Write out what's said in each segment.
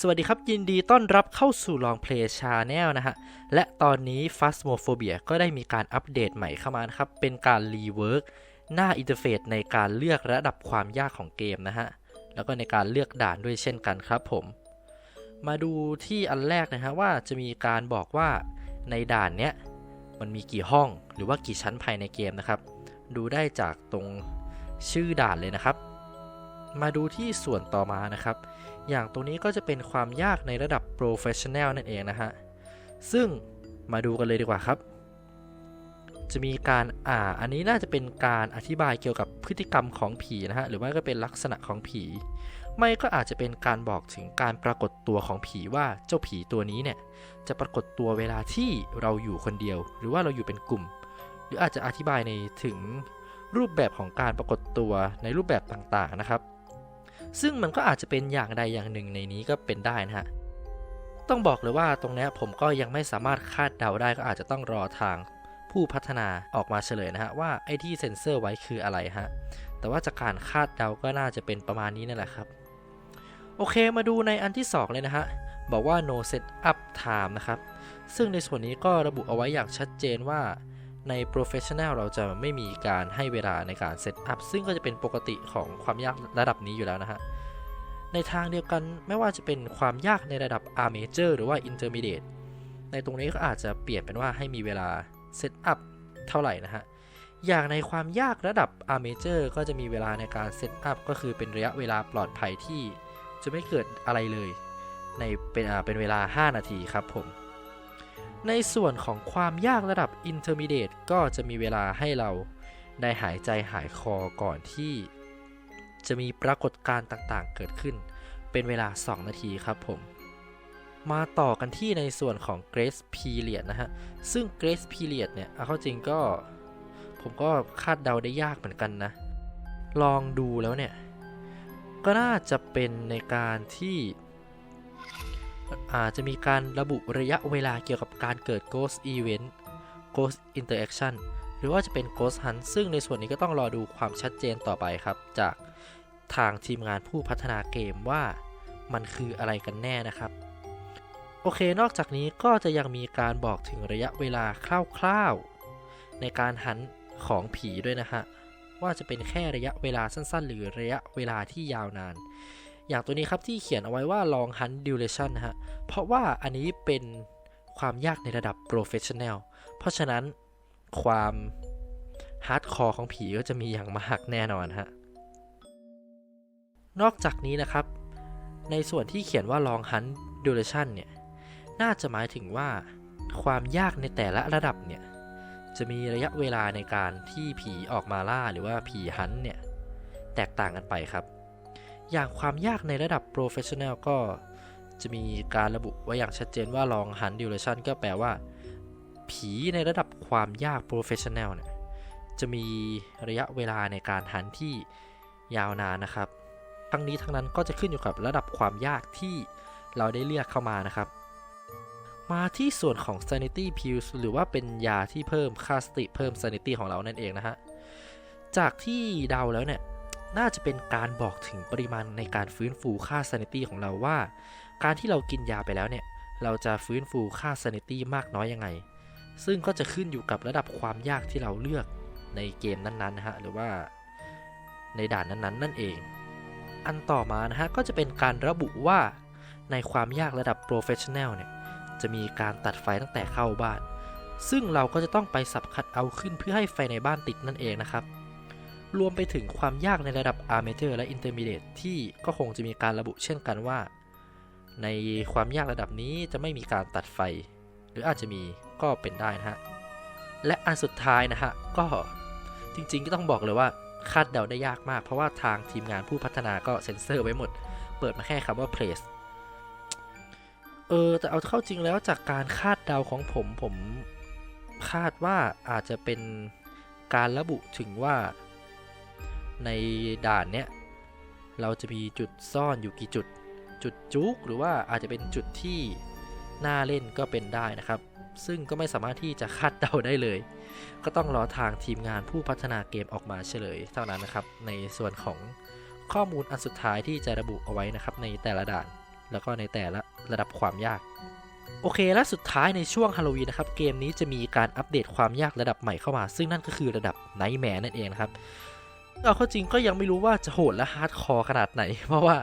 สวัสดีครับ ยินดีต้อนรับเข้าสู่ลองเพลย์ชาแนลนะฮะ และตอนนี้ p h a s m o p h o b i a ก็ได้มีการอัปเดตใหม่เข้ามานะครับ เป็นการรีเวิร์กหน้าอินเทอร์เฟซในการเลือกระดับความยากของเกมนะฮะ แล้วก็ในการเลือกด่านด้วยเช่นกันครับผม มาดูที่อันแรกนะฮะว่าจะมีการบอกว่าในด่านเนี้ยมันมีกี่ห้องหรือว่ากี่ชั้นภายในเกมนะครับ ดูได้จากตรงชื่อด่านเลยนะครับ มาดูที่ส่วนต่อมานะครับ อย่างตรงนี้ก็จะเป็นความยากในระดับ professional นั่นเองนะฮะ ซึ่งมาดูกันเลยดีกว่าครับ จะมีการอ่า อันนี้น่าจะเป็นการอธิบายเกี่ยวกับพฤติกรรมของผีนะฮะ หรือว่าก็เป็นลักษณะของผี ไม่ก็อาจจะเป็นการบอกถึงการปรากฏตัวของผีว่าเจ้าผีตัวนี้เนี่ย จะปรากฏตัวเวลาที่เราอยู่คนเดียว หรือว่าเราอยู่เป็นกลุ่ม หรืออาจจะอธิบายในถึงรูปแบบของการปรากฏตัวในรูปแบบต่างๆนะครับ ซึ่งมันก็อาจจะเป็นอย่างใดอย่างหนึ่งในนี้ก็เป็นได้นะฮะต้องบอกเลยว่าตรงนี้ผมก็ยังไม่สามารถคาดเดาได้ก็อาจจะต้องรอทางผู้พัฒนาออกมาเฉลยนะฮะว่าไอ้ที่เซ็นเซอร์ไว้คืออะไรฮะแต่ว่าจากการคาดเดาก็น่าจะเป็นประมาณนี้นั่นแหละครับ โอเคมาดูในอันที่ 2 เลยนะฮะบอกว่า no set up time นะครับซึ่งในส่วนนี้ก็ระบุเอาไว้อย่างชัดเจนว่า ใน professional เราจะไม่มีการให้เวลาในการเซตอัพซึ่งก็จะเป็นปกติของความยากระดับนี้อยู่แล้วนะฮะ ในทางเดียวกันไม่ว่าจะเป็นความยากในระดับ R major หรือว่า intermediate ในตรงนี้ก็อาจจะเปลี่ยนเป็นว่าให้มีเวลาเซตอัพเท่าไหร่นะฮะ อย่างในความยากระดับ R major ก็จะมีเวลาในการเซตอัพก็คือเป็นระยะเวลาปลอดภัยที่จะไม่เกิดอะไรเลย ในเป็นอ่าเป็นเวลา 5 นาทีครับผม ในส่วนของความยากระดับ Intermediate ก็จะมีเวลาให้เราได้หายใจหายคอก่อนที่ จะมีปรากฏการณ์ต่างๆ เกิดขึ้น เป็นเวลา 2 นาทีครับผม มาต่อกันที่ในส่วนของ Grace Period นะฮะ ซึ่ง Grace Period เนี่ยเอาเข้าจริงก็ ผมก็คาดเดาได้ยากเหมือนกันนะ ลองดูแล้วเนี่ย ก็น่าจะเป็นในการที่ จะมีการระบุระยะเวลาเกี่ยวกับการเกิด Ghost Event Ghost Interaction หรือว่าจะเป็น Ghost Hunt ซึ่งในส่วนนี้ก็ต้องรอดูความชัดเจนต่อไปครับ จากทางทีมงานผู้พัฒนาเกมว่ามันคืออะไรกันแน่นะครับ โอเค นอกจากนี้ก็จะยังมีการบอกถึงระยะเวลาคร่าวๆ ในการหันของผีด้วยนะฮะ ว่าจะเป็นแค่ระยะเวลาสั้นๆ หรือระยะเวลาที่ยาวนาน อย่างตัวนี้ครับที่เขียนเอาไว้ว่า long hunt duration นะฮะ เพราะว่าอันนี้เป็นความยากในระดับ professional เพราะฉะนั้นความฮาร์ดคอร์ของผีก็จะมีอย่างมากแน่นอนฮะ นอกจากนี้นะครับ ในส่วนที่เขียนว่า long hunt duration เนี่ย น่าจะหมายถึงว่าความยากในแต่ละระดับเนี่ย จะมีระยะเวลาในการที่ผีออกมาล่าหรือว่าผีฮันเนี่ย แตกต่างกันไปครับ อย่างความยากในระดับ professional ก็จะมีการระบุไว้อย่างชัดเจนว่า long hunt duration ก็แปลว่า ผีในระดับความยาก professional เนี่ยจะมีระยะเวลาในการหันที่ยาวนานนะครับ ทั้งนี้ทั้งนั้นก็จะขึ้นอยู่กับระดับความยากที่เราได้เลือกเข้ามานะครับ มาที่ส่วนของ sanity pills หรือว่าเป็นยาที่เพิ่มค่าสติเพิ่ม sanity ของเรานั่นเองนะฮะ จากที่เดาแล้วเนี่ย น่าจะเป็นการบอกถึงปริมาณในการฟื้นฟูค่า sanity ของเราว่า การที่เรากินยาไปแล้วเนี่ย เราจะฟื้นฟูค่า sanity มากน้อยยังไง ซึ่งก็จะขึ้นอยู่กับระดับความยากที่เราเลือกในเกมนั้นๆนะฮะ หรือว่าในด่านนั้นๆ นั่นเอง อันต่อมานะฮะ ก็จะเป็นการระบุว่าในความยากระดับ professional เนี่ย จะมีการตัดไฟตั้งแต่เข้าบ้าน ซึ่งเราก็จะต้องไปสับคัดเอาขึ้นเพื่อให้ไฟในบ้านติดนั่นเองนะครับ รวมไปถึงความยากในระดับ Amateur และ Intermediate ที่ก็คงจะมีการระบุเช่นกันว่า ในความยากระดับนี้จะไม่มีการตัดไฟ หรืออาจจะมีก็เป็นได้นะฮะ และอันสุดท้ายนะฮะ ก็จริงๆก็ต้องบอกเลยว่าคาดเดาได้ยากมาก เพราะว่าทางทีมงานผู้พัฒนาก็เซ็นเซอร์ไว้หมด เปิดมาแค่คำว่า place เออ แต่เอาเข้าจริงแล้วจากการคาดเดาของผมผมคาดว่าอาจจะเป็นการระบุถึงว่า ในด่านเนี้ยเราจะมีจุดซ่อนอยู่กี่จุด จุดจุกหรือว่าอาจจะเป็นจุดที่น่าเล่นก็เป็นได้นะครับ ซึ่งก็ไม่สามารถที่จะคาดเดาได้เลย ก็ต้องรอทางทีมงานผู้พัฒนาเกมออกมาเฉลยเท่านั้นนะครับ ในส่วนของข้อมูลอันสุดท้ายที่จะระบุเอาไว้นะครับในแต่ละด่าน แล้วก็ในแต่ละระดับความยาก โอเคและสุดท้ายในช่วงฮาโลวีนนะครับเกมนี้จะมีการอัปเดตความยากระดับใหม่เข้ามา ซึ่งนั่นก็คือระดับไนท์แมร์นั่นเองนะครับ เอาเข้าจริงก็ยังไม่รู้ว่าจะโหดและฮาร์ดคอร์ขนาดไหน เพราะว่า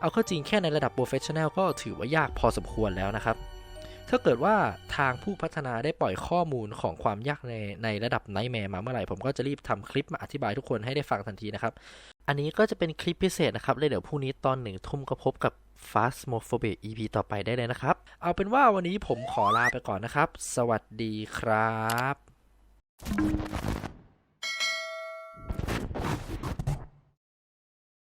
เอาเข้าจริงแค่ในระดับโปรเฟชชั่นแนลก็ถือว่ายากพอสมควรแล้วนะครับ ถ้าเกิดว่าทางผู้พัฒนาได้ปล่อยข้อมูลของความยากในในระดับไนท์แมร์มาเมื่อไหร่ ผมก็จะรีบทำคลิปมาอธิบายทุกคนให้ได้ฟังทันทีนะครับ อันนี้ก็จะเป็นคลิปพิเศษนะครับเลยเดี๋ยวพรุ่งนี้ตอนหนึ่งทุ่มก็พบกับ Phasmophobia EP ต่อไปได้เลยนะครับ เอาเป็นว่าวันนี้ผมขอลาไปก่อนนะครับ สวัสดีครับ